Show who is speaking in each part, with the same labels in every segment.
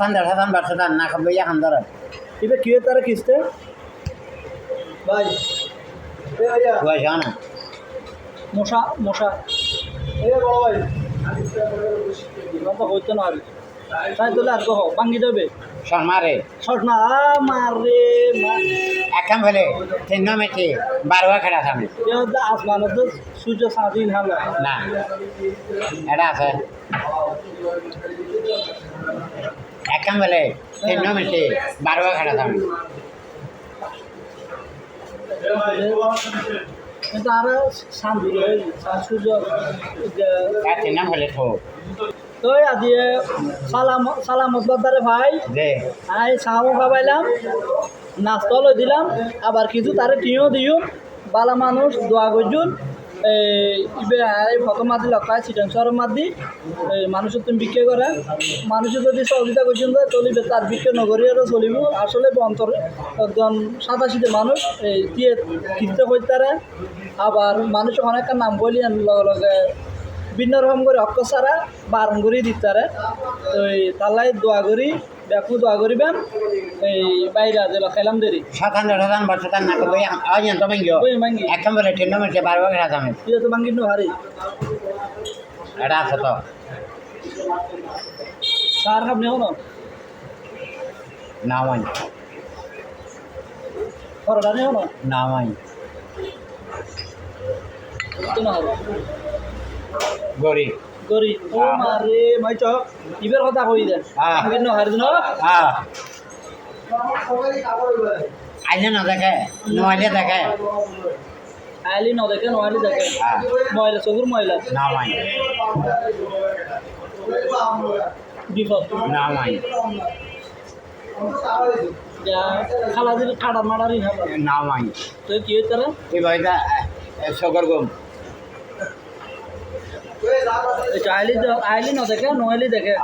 Speaker 1: ঠান্ডা সাধারণ বাচ্চা ধান না খাব ইয়া খান ধরে
Speaker 2: এবার কি তারা কিস্তে ভাই
Speaker 1: বয়স না
Speaker 2: মশা মশা। এ বড় ভাই। তো হইতো না আর। তাই তোলে আর কহ ভাঙ্গি দেবে?
Speaker 1: শর্মারে।
Speaker 2: আ, মারে
Speaker 1: একাম ফেলে তিন মেটে বারোয়া খেলা থামে।
Speaker 2: আসমানত সূর্য স্বাধীন হালা
Speaker 1: না এটা আছে। একাম ফেলে তিন মেটে বারোয়া
Speaker 2: কিন্তু আর শান্তি সূর্য
Speaker 1: তার তিন নাম ফেলে থো
Speaker 2: তো আজি সালাম সালামত বাদারে ভাই। আই চাও খাবাইলাম নাস্তা লই দিলাম আবার কিছু তারে টিও দিও বালা মানুষ দোয়া করছুন এই ফটো মাতি লকায় সিটেন শহর মাতি। এই মানুষের তুমি বিক্রি করে মানুষের যদি সহযোগিতা করছেন চলিবে তার বিক্রি নগরী আরও চলিব। আসলে অন্তর একজন সাদা শীতে মানুষ এই দিয়ে কিনতে হইতারে আবার মানুষ অনেক নাম বলি লগে লগে বিভিন্ন রকম করে অক্ষ সারা বারণ করে দিতারে। তো এই তালাই দোয়া করি দেখো দোয়া করিবেন এই বাইরে যে খেলাম দেরি।
Speaker 1: সাধারণ সাধারণ বাচ্চা ধান না খাব আজ তো ভাঙ্গিও
Speaker 2: ওই ভাঙ্গি
Speaker 1: একাম ফেলে তিন মেটে বারোয়া খেলা থামে
Speaker 2: এটা তো ভাঙ্গি হারি
Speaker 1: এটা আছে তো।
Speaker 2: সার খাব নেও না
Speaker 1: না মাই
Speaker 2: খরটা নেও না
Speaker 1: না মাই
Speaker 2: তো না হবে।
Speaker 1: গরি
Speaker 2: গরি ও মারে মাই চক ইবের কথা কই দে।
Speaker 1: হ্যাঁ।
Speaker 2: ভাঙ্গি ন হারি ন?
Speaker 1: হ্যাঁ। আইলে না দেখে নোয়াইলে দেখে।
Speaker 2: আইলি ন দেখে নয়ালি দেখে।
Speaker 1: হ্যাঁ।
Speaker 2: ময়লা চকুর ময়লা
Speaker 1: না মাই
Speaker 2: বিপদ।
Speaker 1: না মাই
Speaker 2: যা খালা দিলে কাটা মারারি
Speaker 1: না মাই
Speaker 2: তো কি হইতে রে
Speaker 1: এই ভাইটা সগর গম।
Speaker 2: আইলি আইলি ন দেখে। নয়ালি দেখে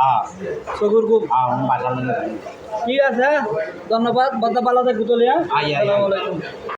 Speaker 2: চকুর খুব ঠিক আছে? ধন্যবাদ বাদ্দা পালা গুতলিয়া চলিয়া